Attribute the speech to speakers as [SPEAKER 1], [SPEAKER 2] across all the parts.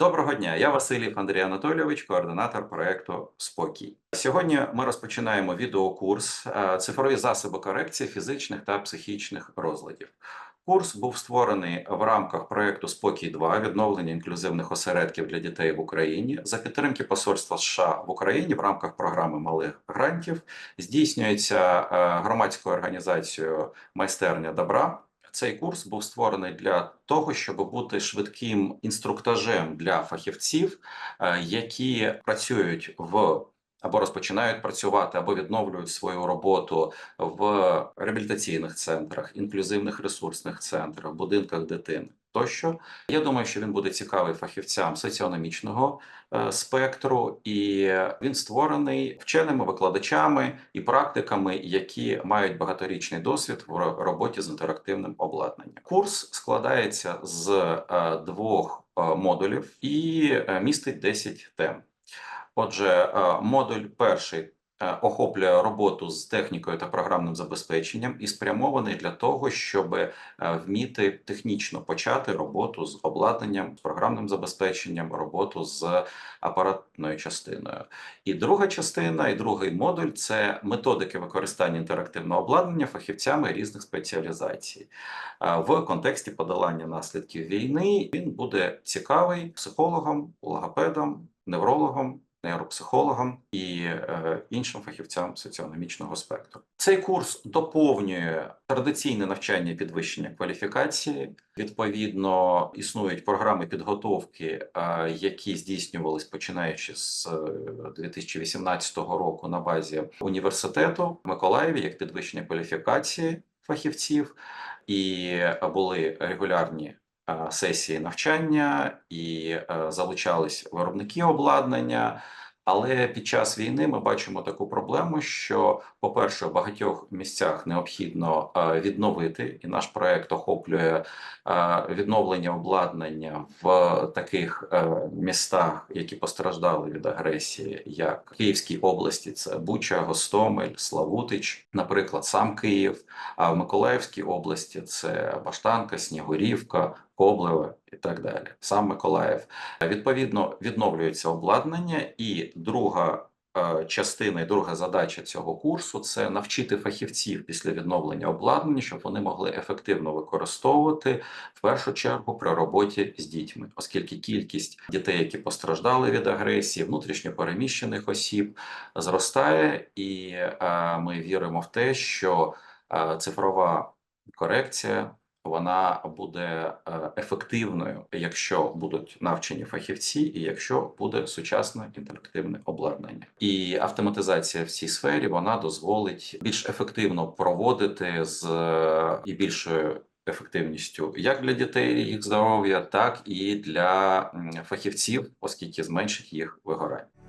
[SPEAKER 1] Доброго дня, я Василів Андрій Анатолійович, координатор проекту Спокій. Сьогодні ми розпочинаємо відеокурс е, цифрові засоби корекції фізичних та психічних розладів. Курс був створений в рамках проекту Спокій 2 відновлення інклюзивних осередків для дітей в Україні за підтримки Посольства США в Україні в рамках програми малих грантів. Здійснюється е, громадською організацією майстерня добра. Цей курс був створений для того, щоб бути швидким інструктажем для фахівців, е, які працюють в або розпочинають працювати, або відновлюють свою роботу в реабілітаційних центрах, інклюзивних ресурсних центрах, будинках дитини. Тощо я думаю, що він буде цікавий фахівцям соціономічного е, спектру, і він створений вченими викладачами і практиками, які мають багаторічний досвід в роботі з інтерактивним обладнанням. Курс складається з е, двох е, модулів і містить 10 тем. Отже, модуль перший охоплює роботу з технікою та програмним забезпеченням і спрямований для того, щоб е, вміти технічно почати роботу з обладнанням, з програмним забезпеченням, роботу з апаратною частиною. І друга частина, і другий модуль це методики використання інтерактивного обладнання фахівцями різних спеціалізацій. Е, В контексті подолання наслідків війни він буде цікавий психологам, логопедам, неврологам, нейропсихологам і е, іншим фахівцям соціономічного спектру. Цей курс доповнює традиційне навчання підвищення кваліфікації. Відповідно, існують програми підготовки, е, які здійснювались починаючи з е, 2018 року на базі університету Миколаєві як підвищення кваліфікації фахівців, і були регулярні е, сесії навчання, і е, залучались виробники обладнання. Але під час війни ми бачимо таку проблему, що, по-перше, в багатьох місцях необхідно е, відновити, і наш проект охоплює е, відновлення обладнання в таких е, містах, які постраждали від агресії, як Київській області, це Буча, Гостомель, Славутич, наприклад, сам Київ. А в Миколаївській області це Баштанка, Снігурівка, Коблеве і так далі. Сам Миколаїв. Відповідно, відновлюється обладнання, і друга е, частина і друга задача цього курсу це навчити фахівців після відновлення обладнання, щоб вони могли ефективно використовувати в першу чергу при роботі з дітьми, оскільки кількість дітей, які постраждали від агресії, внутрішньо переміщених осіб, зростає, і е, ми віримо в те, що е, цифрова корекція вона буде е, ефективною, якщо будуть навчені фахівці, і якщо буде сучасне інтерактивне обладнання. І автоматизація в цій сфері вона дозволить більш ефективно проводити з е, і більшою. Ефективністю як для дітей їх здоров'я, так і для фахівців, оскільки зменшить їх вигорання.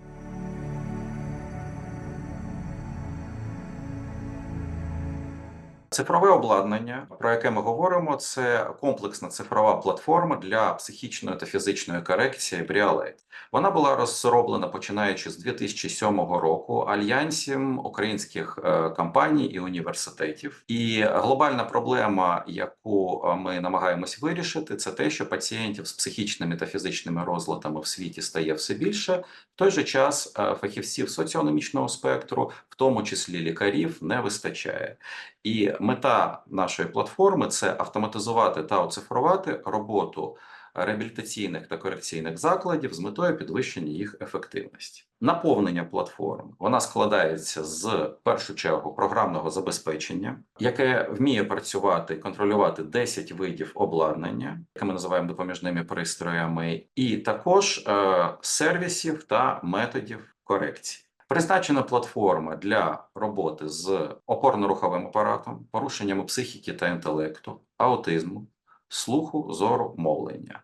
[SPEAKER 1] Цифрове обладнання, про яке ми говоримо, це комплексна цифрова платформа для психічної та фізичної корекції Бріалейт. Вона була розроблена починаючи з 2007 року альянсом українських е, компаній і університетів. І глобальна проблема, яку е, ми намагаємось вирішити, це те, що пацієнтів з психічними та фізичними розладами в світі стає все більше. В той же час е, фахівців соціономічного спектру, в тому числі лікарів, не вистачає. І мета нашої платформи це автоматизувати та оцифрувати роботу реабілітаційних та корекційних закладів з метою підвищення їх ефективності. Наповнення платформ вона складається з першу чергу програмного забезпечення, яке вміє працювати контролювати 10 видів обладнання, яке ми називаємо допоміжними пристроями, і також е, сервісів та методів корекції. Призначена платформа для роботи з опорно-руховим апаратом, порушеннями психіки та інтелекту, аутизму, слуху, зору, мовлення.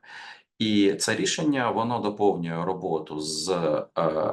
[SPEAKER 1] І це рішення воно доповнює роботу з е,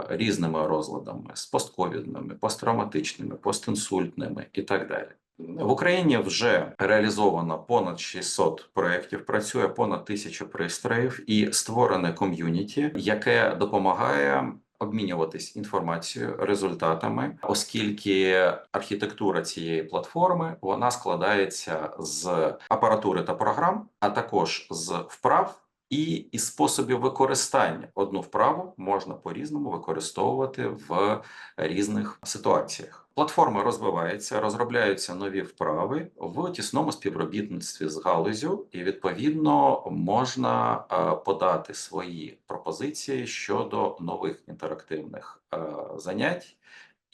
[SPEAKER 1] різними розладами, з постковідними, посттравматичними, постінсультними і так далі. В Україні вже реалізовано понад 600 проєктів, працює понад тисячу пристроїв і створене ком'юніті, яке допомагає обмінюватись інформацією, результатами, оскільки архітектура цієї платформи вона складається з апаратури та програм, а також з вправ і із способів використання. Одну вправу можна по-різному використовувати в різних ситуаціях. Платформа розвивається, розробляються нові вправи в тісному співробітництві з галузю, і відповідно можна е, подати свої пропозиції щодо нових інтерактивних е, занять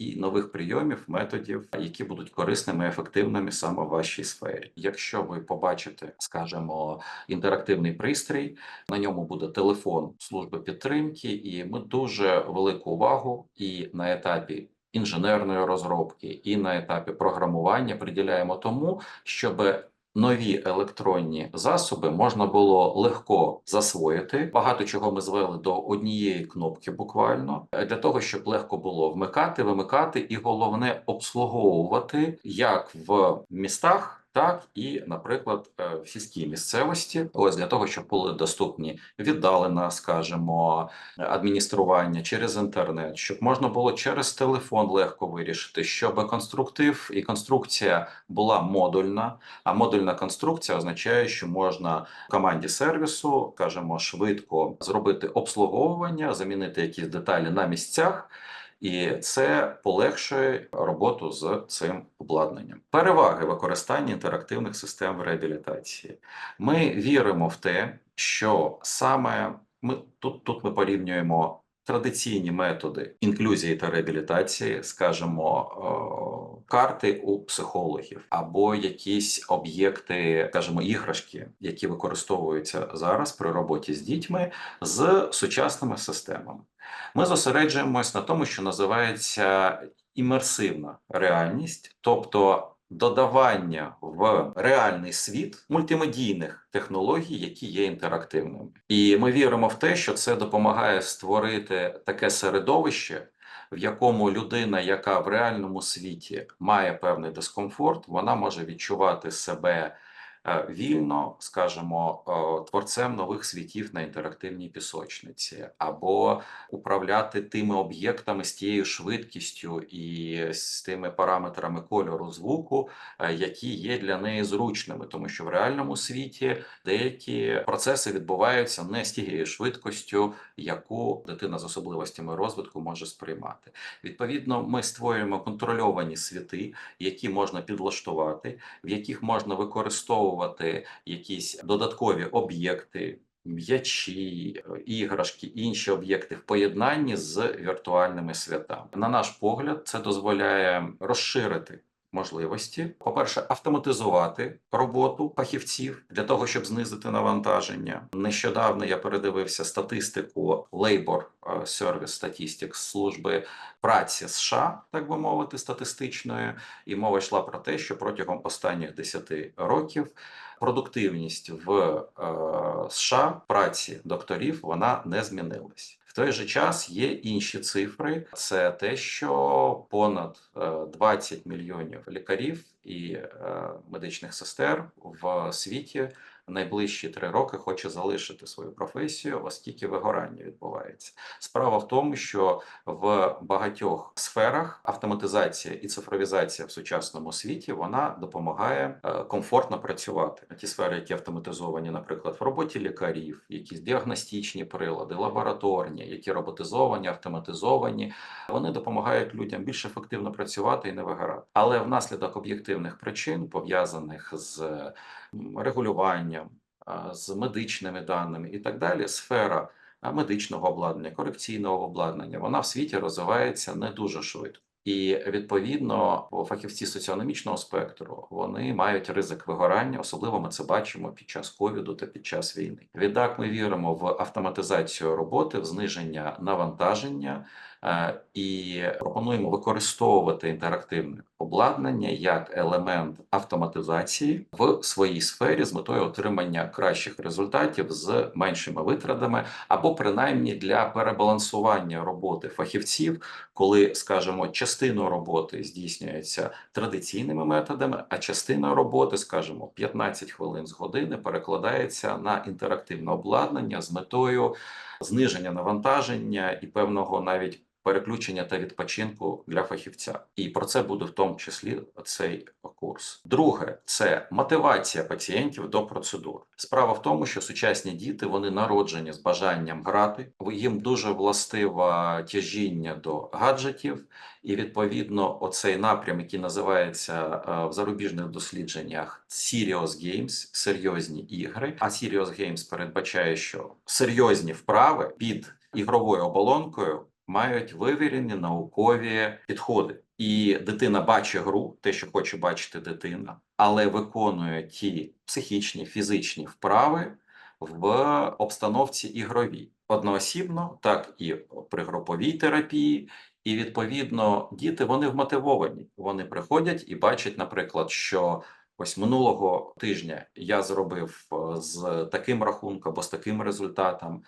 [SPEAKER 1] і нових прийомів, методів, які будуть корисними, ефективними саме в вашій сфері. Якщо ви побачите, скажімо, інтерактивний пристрій, на ньому буде телефон служби підтримки, і ми дуже велику увагу і на етапі. Інженерної розробки і на етапі програмування приділяємо тому, щоб нові електронні засоби можна було легко засвоїти. Багато чого ми звели до однієї кнопки, буквально для того, щоб легко було вмикати, вимикати, і головне обслуговувати як в містах. Так і, наприклад, е, в сільській місцевості, ось для того, щоб були доступні віддалена, скажімо, адміністрування через інтернет, щоб можна було через телефон легко вирішити, щоб конструктив і конструкція була модульна. А модульна конструкція означає, що можна команді сервісу, скажімо, швидко зробити обслуговування, замінити якісь деталі на місцях. І це полегшує роботу з цим обладнанням. Переваги використання інтерактивних систем реабілітації. Ми віримо в те, що саме ми тут, тут ми порівнюємо. Традиційні методи інклюзії та реабілітації, скажімо, карти у психологів або якісь об'єкти, скажімо, іграшки, які використовуються зараз при роботі з дітьми з сучасними системами. Ми зосереджуємось на тому, що називається імерсивна реальність, тобто додавання в реальний світ мультимедійних технологій, які є інтерактивними, і ми віримо в те, що це допомагає створити таке середовище. В якому людина, яка в реальному світі має певний дискомфорт, вона може відчувати себе вільно, скажімо, е, творцем нових світів на інтерактивній пісочниці, або управляти тими об'єктами з тією швидкістю і з тими параметрами кольору звуку, е, які є для неї зручними, тому що в реальному світі деякі процеси відбуваються не з тією швидкістю, яку дитина з особливостями розвитку може сприймати. Відповідно, ми створюємо контрольовані світи, які можна підлаштувати, в яких можна використовувати використовувати якісь додаткові об'єкти, м'ячі, іграшки, інші об'єкти в поєднанні з віртуальними святами. На наш погляд, це дозволяє розширити. Можливості, по-перше, автоматизувати роботу фахівців для того, щоб знизити навантаження. Нещодавно я передивився статистику Labor е, Service Statistics служби праці США, так би мовити, статистичної, і мова йшла про те, що протягом останніх 10 років продуктивність в е, США праці докторів вона не змінилась. В той же час є інші цифри: це те, що понад 20 е, мільйонів лікарів і е, медичних сестер в світі найближчі три роки хоче залишити свою професію, оскільки вигорання відбувається. Справа в тому, що в багатьох сферах автоматизація і цифровізація в сучасному світі вона допомагає е, комфортно працювати. Ті сфери, які автоматизовані, наприклад, в роботі лікарів, якісь діагностичні прилади, лабораторні, які роботизовані, автоматизовані, вони допомагають людям більш ефективно працювати і не вигорати. Але внаслідок об'єктивних причин пов'язаних з регулюванням, з медичними даними і так далі. Сфера медичного обладнання, корекційного обладнання вона в світі розвивається не дуже швидко. І відповідно фахівці соціономічного спектру вони мають ризик вигорання, особливо ми це бачимо під час ковіду та під час війни. Відтак ми віримо в автоматизацію роботи, в зниження навантаження і пропонуємо використовувати інтерактивне обладнання як елемент автоматизації в своїй сфері з метою отримання кращих результатів з меншими витратами, або принаймні для перебалансування роботи фахівців, коли скажімо, частину роботи здійснюється традиційними методами, а частина роботи, скажімо, 15 хвилин з години перекладається на інтерактивне обладнання з метою зниження навантаження і певного навіть переключення та відпочинку для фахівця. І про це буде в тому числі цей курс. Друге це мотивація пацієнтів до процедур. Справа в тому, що сучасні діти вони народжені з бажанням грати. Їм дуже властива тяжіння до гаджетів, і відповідно оцей напрям, який називається е, в зарубіжних дослідженнях Serious Games, серйозні ігри. А Serious Games передбачає, що серйозні вправи під ігровою оболонкою мають вивірені наукові підходи. І дитина бачить гру, те, що хоче бачити дитина, але виконує ті психічні, фізичні вправи в обстановці ігровій одноосібно, так і при груповій терапії. І відповідно діти вони вмотивовані. Вони приходять і бачать, наприклад, що ось минулого тижня я зробив е, з таким рахунком або з таким результатом.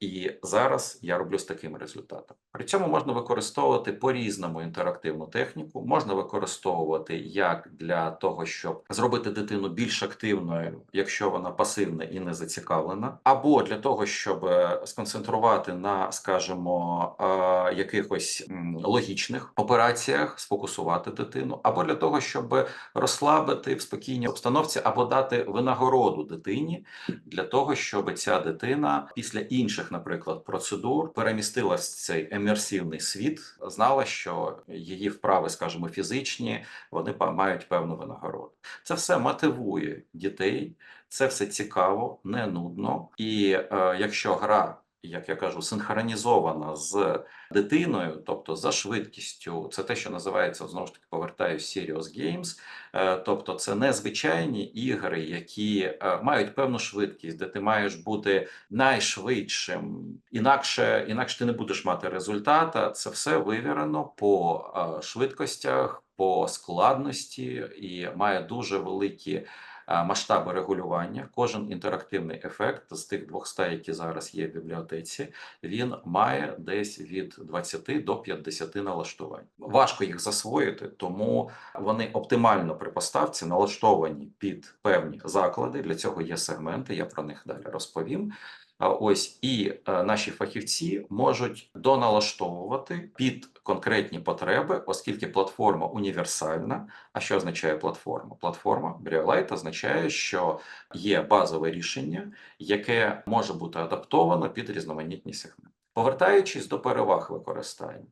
[SPEAKER 1] І зараз я роблю з таким результатом. При цьому можна використовувати по-різному інтерактивну техніку, можна використовувати як для того, щоб зробити дитину більш активною, якщо вона пасивна і не зацікавлена, або для того, щоб е, сконцентрувати на, скажімо, е, якихось логічних операціях, сфокусувати дитину, або для того, щоб розслабити в спокійній обстановці, або дати винагороду дитині для того, щоб ця дитина після інших наприклад, процедур, перемістилась в цей емерсивний світ, знала, що її вправи, скажімо, фізичні, вони мають певну винагороду. Це все мотивує дітей, це все цікаво, не нудно. І е, якщо гра як я кажу, синхронізована з дитиною, тобто за швидкістю, це те, що називається знову ж таки повертаюсь Serious Games, е, тобто це незвичайні ігри, які е, мають певну швидкість, де ти маєш бути найшвидшим, інакше інакше ти не будеш мати результата. Це все вивірено по е, швидкостях, по складності і має дуже великі масштаби регулювання. Кожен інтерактивний ефект з тих 200, які зараз є в бібліотеці, він має десь від 20 до 50 налаштувань. Важко їх засвоїти, тому вони оптимально при поставці налаштовані під певні заклади. Для цього є сегменти. Я про них далі розповім. Ось і е, наші фахівці можуть доналаштовувати під конкретні потреби, оскільки платформа універсальна. А що означає платформа? Платформа Бріолайт означає, що є базове рішення, яке може бути адаптовано під різноманітні сегменти. Повертаючись до переваг використання.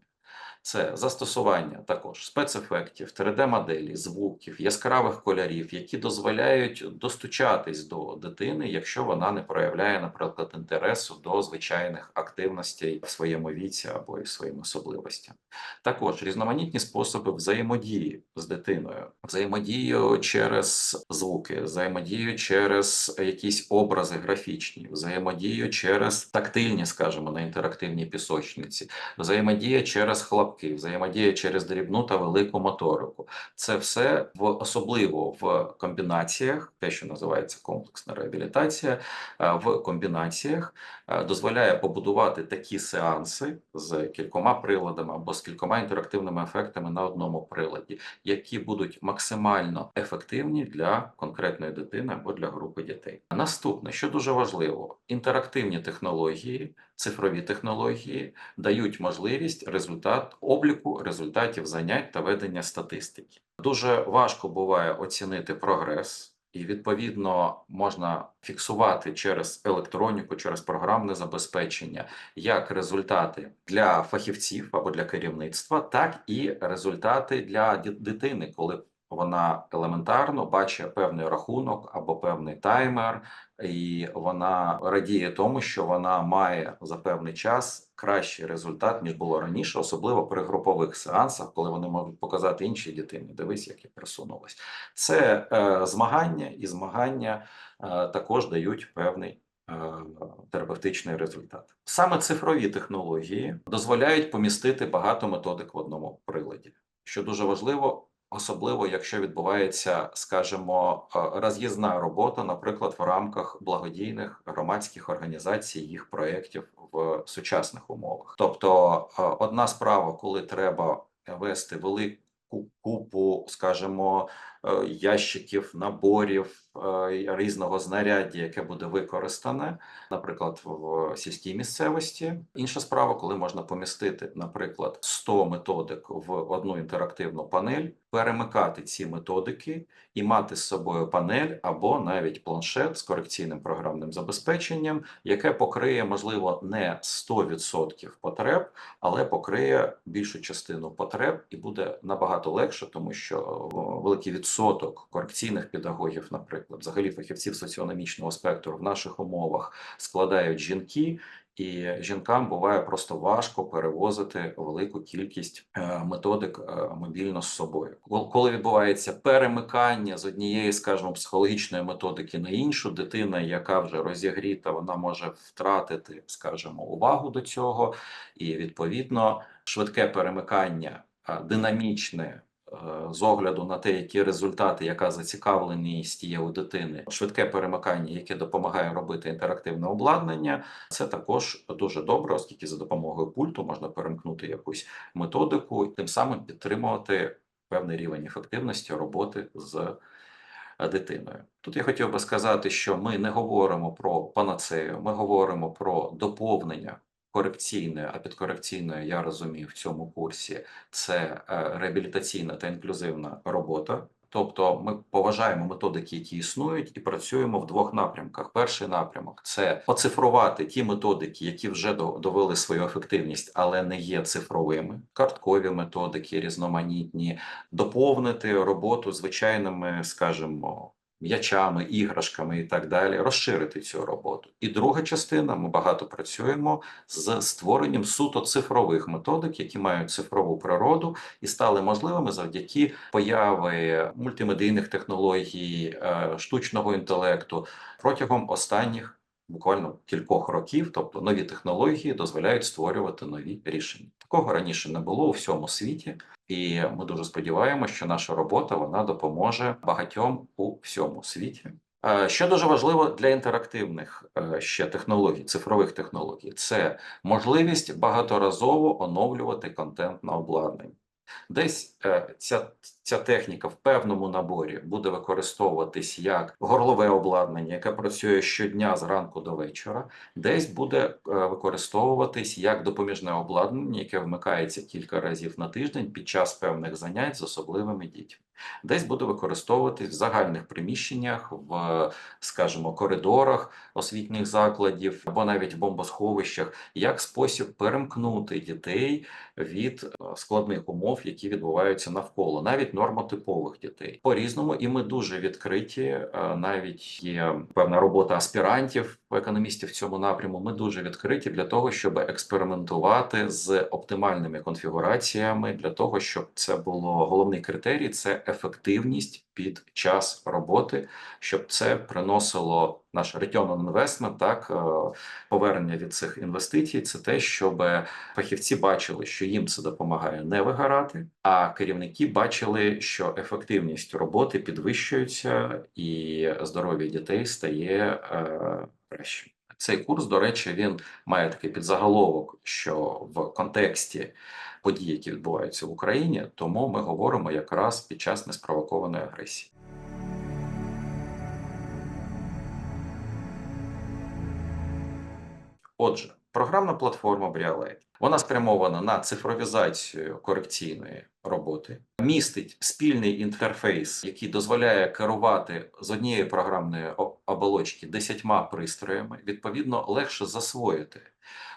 [SPEAKER 1] Це застосування також спецефектів, 3D-моделі, звуків, яскравих кольорів, які дозволяють достучатись до дитини, якщо вона не проявляє, наприклад, інтересу до звичайних активностей в своєму віці або і своїм особливостям. Також різноманітні способи взаємодії з дитиною, взаємодію через звуки, взаємодію через якісь образи графічні, взаємодію через тактильні, скажімо, на інтерактивній пісочниці, взаємодія через хлопці лапки, взаємодія через дрібну та велику моторику. Це все в особливо в комбінаціях, те, що називається комплексна реабілітація, е, в комбінаціях е, дозволяє побудувати такі сеанси з кількома приладами або з кількома інтерактивними ефектами на одному приладі, які будуть максимально ефективні для конкретної дитини або для групи дітей. Наступне, що дуже важливо, інтерактивні технології, цифрові технології дають можливість результат обліку результатів занять та ведення статистики. Дуже важко буває оцінити прогрес. І відповідно можна фіксувати через електроніку, через програмне забезпечення як результати для фахівців або для керівництва, так і результати для дитини, коли вона елементарно бачить певний рахунок або певний таймер, і вона радіє тому, що вона має за певний час кращий результат ніж було раніше, особливо при групових сеансах, коли вони можуть показати іншій дитині. Дивись, як я просунулась. Це е, змагання, і змагання е, також дають певний. Е, терапевтичний результат саме цифрові технології дозволяють помістити багато методик в одному приладі, що дуже важливо Особливо, якщо відбувається, скажімо, е, роз'їзна робота, наприклад, в рамках благодійних громадських організацій, їх проєктів в сучасних умовах. Тобто, е, одна справа, коли треба вести велику купу, скажімо, е, ящиків, наборів різного знаряддя, яке буде використане, наприклад, в сільській місцевості. Інша справа, коли можна помістити, наприклад, 100 методик в одну інтерактивну панель, перемикати ці методики і мати з собою панель або навіть планшет з корекційним програмним забезпеченням, яке покриє, можливо, не 100% потреб, але покриє більшу частину потреб і буде набагато легше, тому що великий відсоток корекційних педагогів, наприклад, взагалі фахівців соціономічного спектру в наших умовах складають жінки. І жінкам буває просто важко перевозити велику кількість е, методик е, мобільно з собою. Коли відбувається перемикання з однієї, скажімо, психологічної методики на іншу, дитина, яка вже розігріта, вона може втратити, скажімо, увагу до цього, і відповідно швидке перемикання, е, динамічне. Е, З огляду на те, які результати, яка зацікавленість є у дитини, швидке перемикання, яке допомагає робити інтерактивне обладнання, це також дуже добре, оскільки за допомогою пульту можна перемкнути якусь методику і тим самим підтримувати певний рівень ефективності роботи з е, дитиною. Тут я хотів би сказати, що ми не говоримо про панацею, ми говоримо про доповнення корекційне, а під корекційною я розумію в цьому курсі це е, реабілітаційна та інклюзивна робота. Тобто ми поважаємо методики, які існують, і працюємо в двох напрямках. Перший напрямок це оцифрувати ті методики, які вже довели свою ефективність, але не є цифровими. Карткові методики, різноманітні, доповнити роботу звичайними, скажімо, м'ячами, іграшками і так далі, розширити цю роботу. І друга частина, ми багато працюємо з створенням суто цифрових методик, які мають цифрову природу і стали можливими завдяки появи мультимедійних технологій, е, штучного інтелекту протягом останніх буквально кількох років. Тобто нові технології дозволяють створювати нові рішення. Такого раніше не було у всьому світі. І ми дуже сподіваємося, що наша робота вона допоможе багатьом у всьому світі. Е, Що дуже важливо для інтерактивних е, ще технологій, цифрових технологій, це можливість багаторазово оновлювати контент на обладнанні. Десь е, ця, ця техніка в певному наборі буде використовуватись як горлове обладнання, яке працює щодня зранку до вечора, десь буде е, використовуватись як допоміжне обладнання, яке вмикається кілька разів на тиждень під час певних занять з особливими дітьми. Десь буде використовуватись в загальних приміщеннях, в, скажімо, коридорах освітніх закладів або навіть в бомбосховищах, як спосіб перемкнути дітей від е, складних умов, які відбуваються навколо, навіть нормотипових дітей. По-різному, і ми дуже відкриті. е, Навіть є певна робота аспірантів, економістів в цьому напряму. Ми дуже відкриті для того, щоб експериментувати з оптимальними конфігураціями, для того, щоб це було головний критерій це ефективність під час роботи, щоб це приносило наш return on investment, так е, повернення від цих інвестицій. Це те, щоб фахівці бачили, що їм це допомагає не вигорати, а керівники бачили, що ефективність роботи підвищується і здоров'я дітей стає е, кращим. Цей курс, до речі, він має такий підзаголовок, що в контексті подій, які відбуваються в Україні, тому ми говоримо якраз під час неспровокованої агресії. Отже, програмна платформа Brialite, вона спрямована на цифровізацію корекційної роботи, містить спільний інтерфейс, який дозволяє керувати з однієї програмної оболочки десятьма пристроями. Відповідно, легше засвоїти,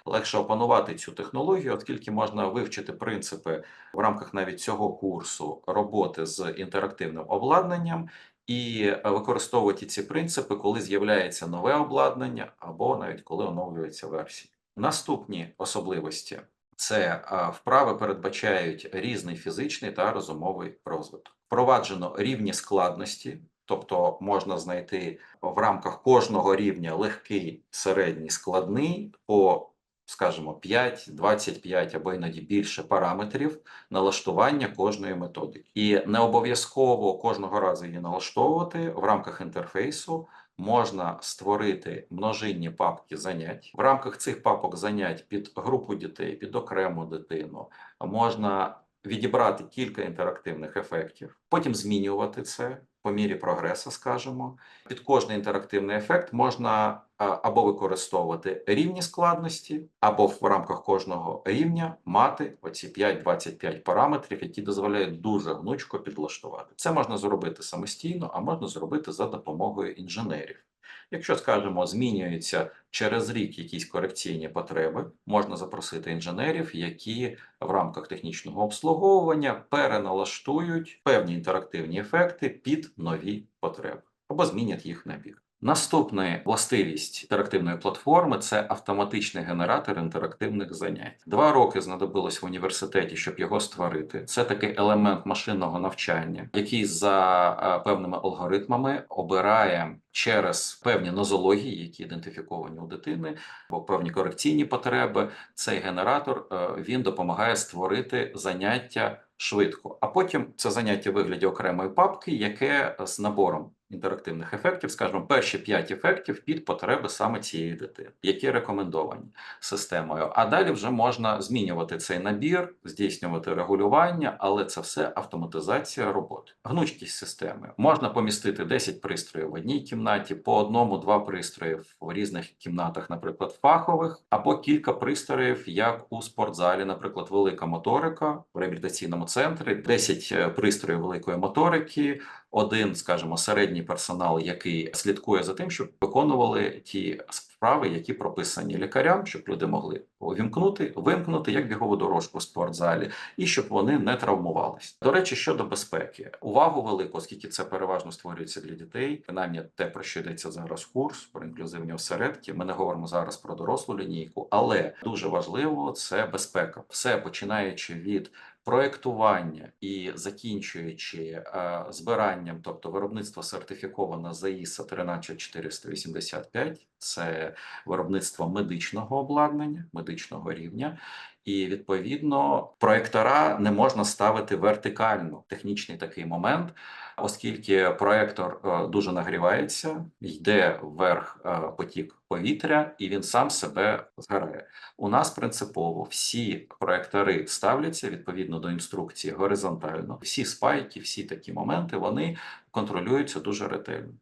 [SPEAKER 1] легше опанувати цю технологію, оскільки можна вивчити принципи в рамках навіть цього курсу роботи з інтерактивним обладнанням. І е, використовувати ці принципи, коли з'являється нове обладнання, або навіть коли оновлюється версія. Наступні особливості це вправи передбачають різний фізичний та розумовий розвиток. Впроваджено рівні складності, тобто можна знайти в рамках кожного рівня легкий, середній, складний по, скажімо, 5, 25 або іноді більше параметрів налаштування кожної методики. І не обов'язково кожного разу її налаштовувати в рамках інтерфейсу. Можна створити множинні папки занять. В рамках цих папок занять під групу дітей, під окрему дитину можна відібрати кілька інтерактивних ефектів, потім змінювати це по мірі прогресу, скажімо. Під кожний інтерактивний ефект можна або використовувати рівні складності, або в рамках кожного рівня мати оці 5-25 параметрів, які дозволяють дуже гнучко підлаштувати. Це можна зробити самостійно, а можна зробити за допомогою інженерів. Якщо, скажімо, змінюються через рік якісь корекційні потреби, можна запросити інженерів, які в рамках технічного обслуговування переналаштують певні інтерактивні ефекти під нові потреби або змінять їх набір. Наступна властивість інтерактивної платформи це автоматичний генератор інтерактивних занять. Два роки знадобилось в університеті, щоб його створити. Це такий елемент машинного навчання, який за е, певними алгоритмами обирає через певні нозології, які ідентифіковані у дитини, або певні корекційні потреби. Цей генератор е, він допомагає створити заняття швидко. А потім це заняття в вигляді окремої папки, яке з набором інтерактивних ефектів, скажімо, перші 5 ефектів під потреби саме цієї дитини, які рекомендовані системою. А далі вже можна змінювати цей набір, здійснювати регулювання, але це все автоматизація роботи. Гнучкість системи можна помістити 10 пристроїв в одній кімнаті, по одному-два пристрої в різних кімнатах, наприклад, фахових, або кілька пристроїв, як у спортзалі, наприклад, велика моторика в реабілітаційному центрі, 10 пристроїв великої моторики один, скажімо, середній персонал, який слідкує за тим, щоб виконували ті справи, які прописані лікарям, щоб люди могли увімкнути, вимкнути як бігову дорожку в спортзалі, і щоб вони не травмувались. До речі, щодо безпеки, увагу велику, оскільки це переважно створюється для дітей, принаймні те, про що йдеться зараз курс про інклюзивні осередки. Ми не говоримо зараз про дорослу лінійку, але дуже важливо це безпека, все починаючи від проектування і закінчуючи е, збиранням, тобто виробництво сертифіковано за ISO 13485, це виробництво медичного обладнання, медичного рівня. І відповідно проектора не можна ставити вертикально. Технічний такий момент, оскільки проектор е, дуже нагрівається, йде вверх е, потік повітря, і він сам себе згорає. У нас принципово всі проектори ставляться відповідно до інструкції горизонтально. Всі спайки, всі такі моменти вони контролюються дуже ретельно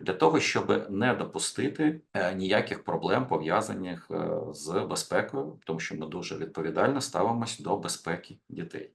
[SPEAKER 1] для того, щоб не допустити е, ніяких проблем пов'язаних е, з безпекою, тому що ми дуже відповідально ставимося до безпеки дітей.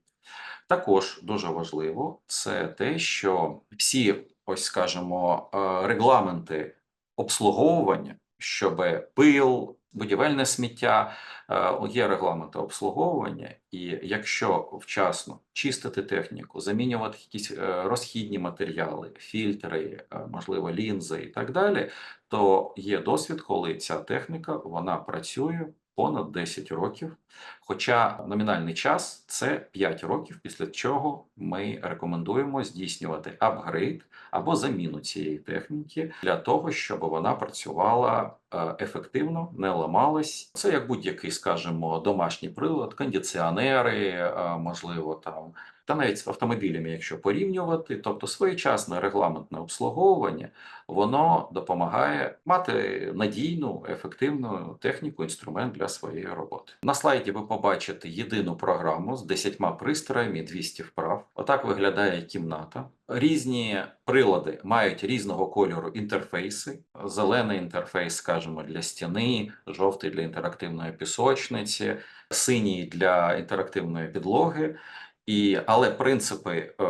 [SPEAKER 1] Також дуже важливо це те, що всі, ось скажімо, е, регламенти обслуговування, щоб пил, будівельне сміття, е, є регламенти обслуговування, і якщо вчасно чистити техніку, замінювати якісь е, розхідні матеріали, фільтри, е, можливо, лінзи і так далі, то є досвід, коли ця техніка вона працює понад 10 років. Хоча номінальний час це 5 років, після чого ми рекомендуємо здійснювати апгрейд або заміну цієї техніки для того, щоб вона працювала е, ефективно, не ламалась. Це як будь-який, скажімо, домашній прилад, кондиціонери, е, можливо, там. Та навіть з автомобілями, якщо порівнювати, тобто своєчасне регламентне обслуговування, воно допомагає мати надійну, ефективну техніку, інструмент для своєї роботи. На слайді ви побачите єдину програму з 10 пристроями, 200 вправ. Отак виглядає кімната. Різні прилади мають різного кольору інтерфейси. Зелений інтерфейс, скажімо, для стіни, жовтий для інтерактивної пісочниці, синій для інтерактивної підлоги. І, Але принципи е,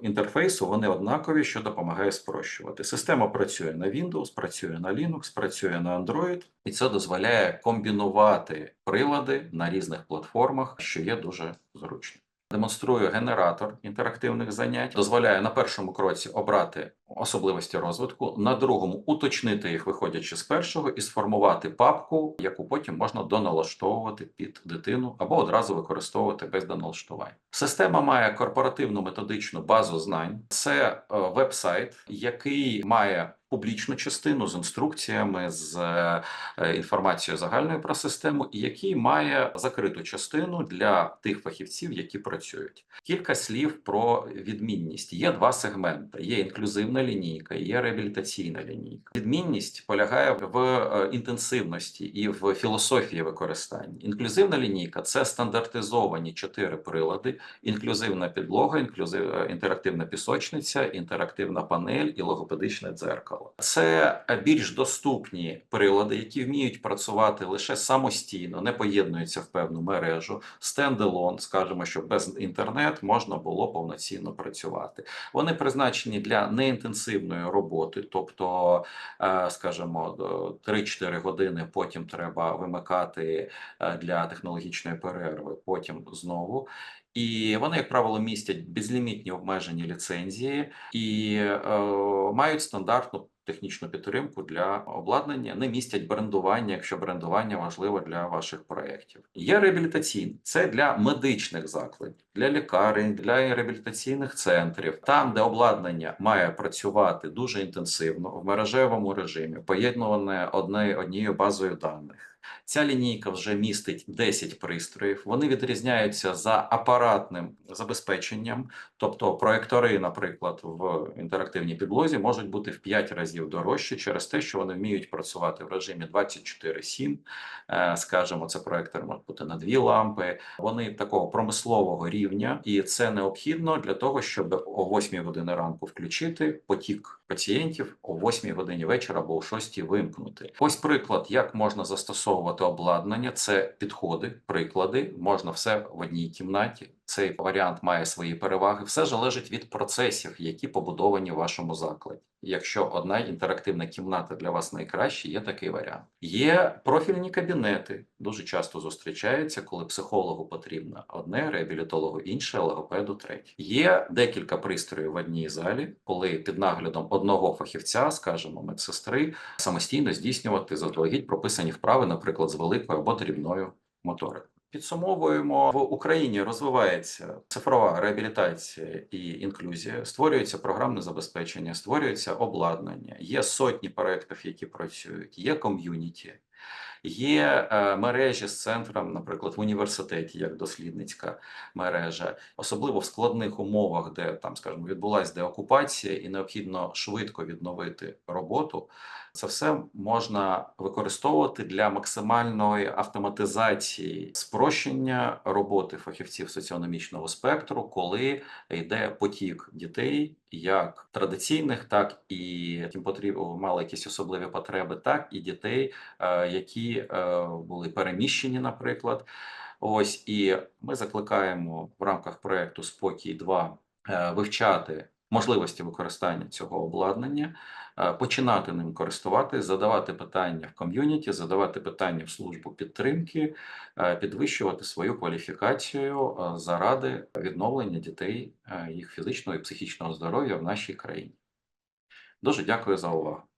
[SPEAKER 1] інтерфейсу вони однакові, що допомагає спрощувати. Система працює на Windows, працює на Linux, працює на Android, і це дозволяє комбінувати прилади на різних платформах, що є дуже зручно. Демонструю генератор інтерактивних занять, дозволяє на першому кроці обрати особливості розвитку, на другому уточнити їх, виходячи з першого, і сформувати папку, яку потім можна доналаштовувати під дитину або одразу використовувати без доналаштування. Система має корпоративну методичну базу знань. Це е, веб-сайт, який має публічну частину з інструкціями, з е, інформацією загальною про систему, і який має закриту частину для тих фахівців, які працюють. Кілька слів про відмінність. Є два сегменти: є інклюзивна лінійка, є реабілітаційна лінійка. Відмінність полягає в е, інтенсивності і в філософії використання. Інклюзивна лінійка це стандартизовані чотири прилади: інклюзивна підлога, інклюзив, е, інтерактивна пісочниця, інтерактивна панель і логопедичне дзеркало. Це е, більш доступні прилади, які вміють працювати лише самостійно, не поєднуються в певну мережу. Стенделон, скажімо, щоб без інтернет можна було повноцінно працювати. Вони призначені для неінтенсивної роботи, тобто, е, скажімо, до 3-4 години. Потім треба вимикати е, для технологічної перерви, потім знову. І вони, як правило, містять безлімітні обмежені ліцензії і е, мають стандартну технічну підтримку для обладнання, не містять брендування, якщо брендування важливо для ваших проєктів. Є реабілітаційні, це для медичних закладів, для лікарень, для реабілітаційних центрів, там, де обладнання має працювати дуже інтенсивно в мережевому режимі, поєднуване одне, однією базою даних. Ця лінійка вже містить 10 пристроїв. Вони відрізняються за апаратним забезпеченням, тобто проектори, наприклад, в інтерактивній підлозі можуть бути в 5 разів дорожчі через те, що вони вміють працювати в режимі 24/7. Е, Скажімо, це проектор може бути на дві лампи. Вони такого промислового рівня, і це необхідно для того, щоб о 8 години ранку включити потік пацієнтів о 8 годині вечора або о 6 вимкнути. Ось приклад, як можна застосовувати обладнання. Це підходи, приклади. Можна все в одній кімнаті. Цей варіант має свої переваги. Все залежить від процесів, які побудовані в вашому закладі. Якщо одна інтерактивна кімната для вас найкраща, є такий варіант. Є профільні кабінети. Дуже часто зустрічаються, коли психологу потрібно одне, реабілітологу інше, логопеду третє. Є декілька пристроїв в одній залі, коли під наглядом одного фахівця, скажімо, медсестри, самостійно здійснювати заздалегідь прописані вправи, наприклад, з великою або дрібною моторикою. Підсумовуємо в Україні розвивається цифрова реабілітація і інклюзія, створюється програмне забезпечення, створюється обладнання. Є сотні проєктів, які працюють, є ком'юніті, є е, мережі з центром, наприклад, в університеті, як дослідницька мережа, особливо в складних умовах, де там, скажімо, відбулася деокупація, і необхідно швидко відновити роботу. Це все можна використовувати для максимальної автоматизації спрощення роботи фахівців соціономічного спектру, коли йде потік дітей, як традиційних, так і яким потрібно мали якісь особливі потреби, так і дітей, е, які е, були переміщені, наприклад. Ось і ми закликаємо в рамках проекту Спокій 2 е, вивчати можливості використання цього обладнання, е, починати ним користуватись, задавати питання в ком'юніті, задавати питання в службу підтримки, е, підвищувати свою кваліфікацію е, заради відновлення дітей, їх фізичного і психічного здоров'я в нашій країні. Дуже дякую за увагу.